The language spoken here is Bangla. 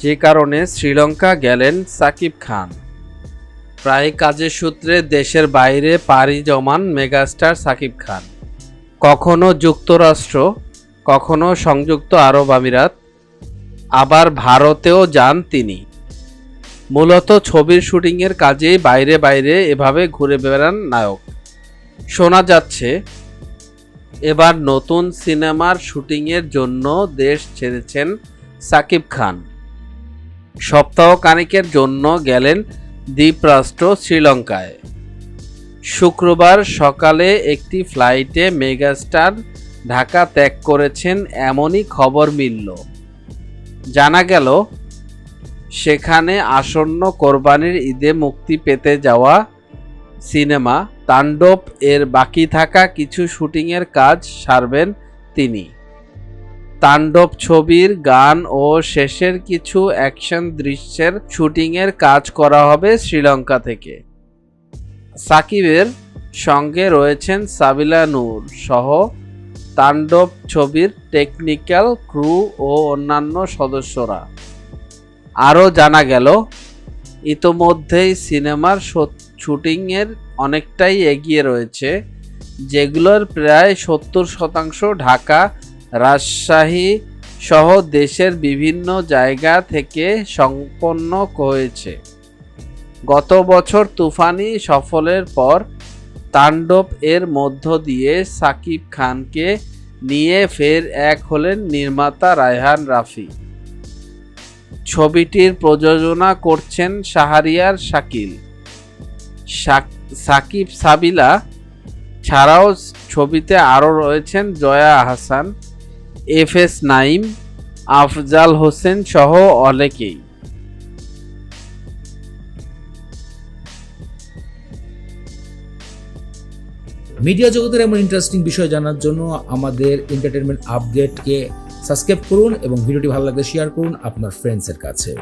যে কারণে শ্রীলঙ্কা গেলেন সাকিব খান। প্রায় কাজের সূত্রে দেশের বাইরে পাড়ি জমান মেগাস্টার সাকিব খান। কখনো যুক্তরাষ্ট্র, কখনো সংযুক্ত আরব আমিরাত, আবার ভারতেও যান তিনি। মূলত ছবির শুটিংয়ের কাজেই বাইরে বাইরে এভাবে ঘুরে বেড়ান নায়ক। শোনা যাচ্ছে, এবার নতুন সিনেমার শুটিংয়ের জন্য দেশ ছেড়েছেন সাকিব খান। সপ্তাহ কানিকের জন্য গেলেন দ্বীপরাষ্ট্র শ্রীলঙ্কায়। শুক্রবার সকালে একটি ফ্লাইটে মেগাস্টার ঢাকা ত্যাগ করেছেন এমনই খবর মিলল। জানা গেল, সেখানে আসন্ন কোরবানির ঈদে মুক্তি পেতে যাওয়া সিনেমা তাণ্ডব এর বাকি থাকা কিছু শুটিংয়ের কাজ সারবেন তিনি। তাণ্ডব ছবির গান ও শেষের কিছু অ্যাকশন দৃশ্যের শুটিংয়ের কাজ করা হবে শ্রীলঙ্কা থেকে। সাকিবের সঙ্গে রয়েছেন সাবিলা নূর সহ তাণ্ডব ছবির টেকনিক্যাল ক্রু ও অন্যান্য সদস্যরা। আরও জানা গেল, ইতোমধ্যেই সিনেমার শুটিংয়ের অনেকটাই এগিয়ে রয়েছে, যেগুলোর প্রায় সত্তর শতাংশ ঢাকা রাজশাহী সহ দেশের বিভিন্ন জায়গা থেকে সম্পন্ন হয়েছে। গত বছর তুফানি সফলের পর তাণ্ডব এর মধ্য দিয়ে সাকিব খানকে নিয়ে ফের এক হলেন নির্মাতা রায়হান রাফি। ছবিটির প্রযোজনা করছেন শাহরিয়ার শাকিল। শাক- সাকিব সাবিলা ছাড়াও ছবিতে আরও রয়েছেন জয়া আহসান এফ এস নাইম, আফজাল হোসেন সহ অনেকেই। মিডিয়া জগতের এমন ইন্টারেস্টিং বিষয় জানার জন্য আমাদের এন্টারটেনমেন্ট আপডেটকে সাবস্ক্রাইব করুন এবং ভিডিওটি ভালো লাগলে শেয়ার করুন আপনার ফ্রেন্ডসের কাছে।